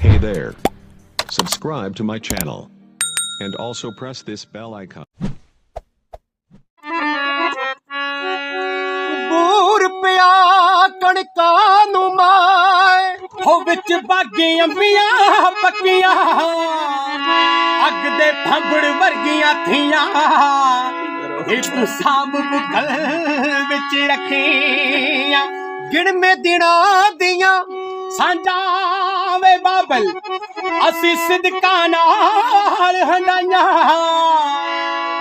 Hey there. Subscribe to my channel. And also press this bell icon. ਬੂਰ ਪਿਆ ਕਣਕਾਂ ਨੂੰ ਮਾਏ ਹੋ ਵਿੱਚ ਬਾਗੀ ਅੰਬੀਆਂ ਪੱਕੀਆਂ ਅੱਗ ਦੇ ਫੰਬੜ ਵਰਗੀਆਂ ਥੀਆਂ ਇਹ ਤੂੰ ਸਾਬ ਬੁਕਲ ਵਿੱਚ ਰੱਖੀਆਂ ਗਿਣਵੇਂ ਦਿਨਾਂ ਦੀਆਂ ਸਾਂਝਾਂ ਬਾਬਲ ਅਸੀਂ ਸਿਦਕਾਂ ਨਾਲ ਹੰਡਾਈਆਂ।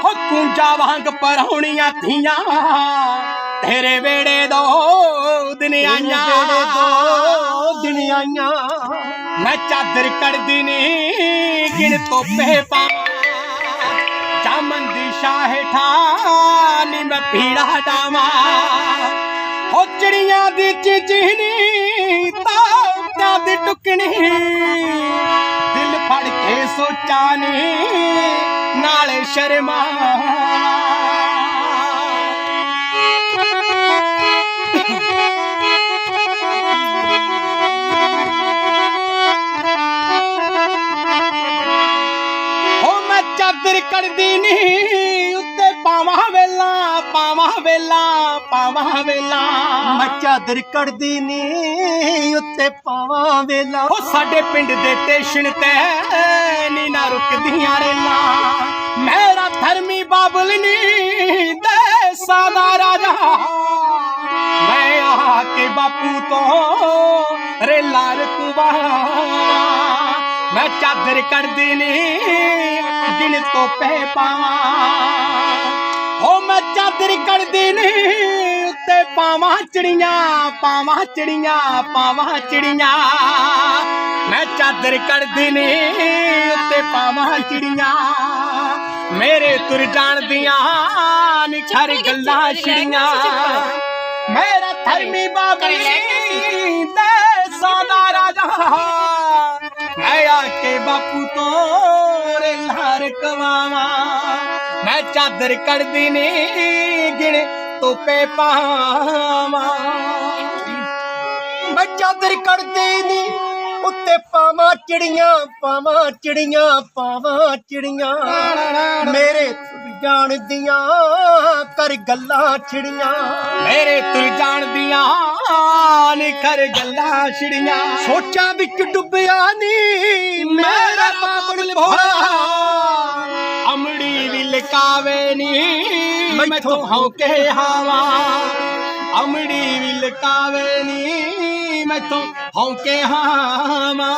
ਹੋ ਕੁੰਜਾ ਵਾਂਗ ਪਰਹੁਣੀਆਂ ਥੀਆਂ ਤੇਰੇ ਵੇੜੇ ਦੋ ਦਿਨ ਆਈਆਂ। ਦੋ ਦਿਨ ਆਈਆਂ। ਮੈਂ ਚਾਦਰ ਕੱਢਦੀ ਨੀ ਗਿਣ ਤੋਪੇ ਪਾ। ਜਾਮਨ ਦੀ ਸ਼ਾਹ ਠਾ ਨੀ ਮੈਂ ਪੀੜਾ ਡਾਵਾਂ ਹੋ ਚੜੀਆਂ ਦੀ ਦੀ ਟੁਕਣੀ। ਦਿਲ ਫੜ ਕੇ ਸੋਚਾਂ ਨੀ, ਨਾਲੇ ਸ਼ਰਮਾ। ਹੋ ਮੈਂ ਚਾਦਰ ਕੱਢਦੀ ਨੀ, ਉੱਤੇ ਪਾਵਾਂ ਵੇਲਾ ਪਾਵਾਂ ਵੇਲਾ ਪਾਵਾਂ ਵੇਲਾ। ਮੈਂ ਚਾਦਰ ਕੱਢਦੀ ਨੀ, ਉੱਤੇ ਪਾਵਾਂ ਵੇਲਾ। ਹੋ ਸਾਡੇ ਪਿੰਡ ਦੇ ਸਟੇਸ਼ਨ ਤੇ ਨੀ ਨਾ ਰੁਕਦੀਆਂ ਰੇਲਾਂ। ਮੇਰਾ ਧਰਮੀ ਬਾਬਲ ਨੀ ਦੇਸਾਂ ਦਾ ਰਾਜਾ। ਮੈਂ ਆ ਕੇ ਬਾਪੂ ਤੋਂ ਰੇਲਾ ਰਕਵਾ ਮੈਂ ਚਾਦਰ ਕੱਢਦੀ ਨੀ ਦਿਨ ਤੋਂ ਪੈ ਪਾਵਾਂ। ਹੋ ਮੈਂ ਚਾਦਰ ਕੱਢਦੀ ਨੀ ਉੱਤੇ ਪਾਵਾਂ ਚਿੜੀਆਂ ਪਾਵਾਂ ਚਿੜੀਆਂ ਪਾਵਾਂ ਚਿੜੀਆਂ। ਮੈਂ ਚਾਦਰ ਕੱਢਦੀ ਨੀ ਉੱਤੇ ਪਾਵਾਂ ਚਿੜੀਆਂ। ਮੇਰੇ ਤੁਰ ਜਾਣਦੀਆਂ ਨਿਖਰ ਗੱਲਾਂ ਛਿੜੀਆਂ। ਮੇਰਾ ਧਰਮੀ ਬਾਬਲੀ ਤੇ ਸਾਦਾ ਰਾਜਾ। ਮੈਂ ਆ ਕੇ ਬਾਪੂ ਤੋਂ ਰੇ ਲਾਰ ਕਵਾਵਾਂ। ਮੈਂ ਚਾਦਰ ਕੱਢਦੀ ਨੀ ਗਿਣ ਤੋਪੇ ਪਾਵਾਂ। ਮੈਂ ਚਾਦਰ ਕੱਢਦੀ ਨੀ ਉੱਤੇ ਪਾਵਾਂ ਚਿੜੀਆਂ ਪਾਵਾਂ ਚਿੜੀਆਂ ਪਾਵਾਂ ਚਿੜੀਆਂ। ਮੇਰੇ ਜਾਣਦੀਆਂ ਕਰ ਗੱਲਾਂ ਛਿੜੀਆਂ। ਮੇਰੇ ਤੁਰ ਜਾਣਦੀਆਂ ਨਿਖਰ ਗੱਲਾਂ ਛਿੜੀਆਂ। ਸੋਚਾਂ ਵਿੱਚ ਡੁੱਬਿਆ ਨੀ ਨੀ ਮੈਥੋਂ ਹੌਕੇ ਹਾਵਾ ਅਮੜੀ ਵੀ ਲਕਾਵੇ ਨੀ ਮੈਥੋਂ ਹੌਕੇ ਹਾਵਾ।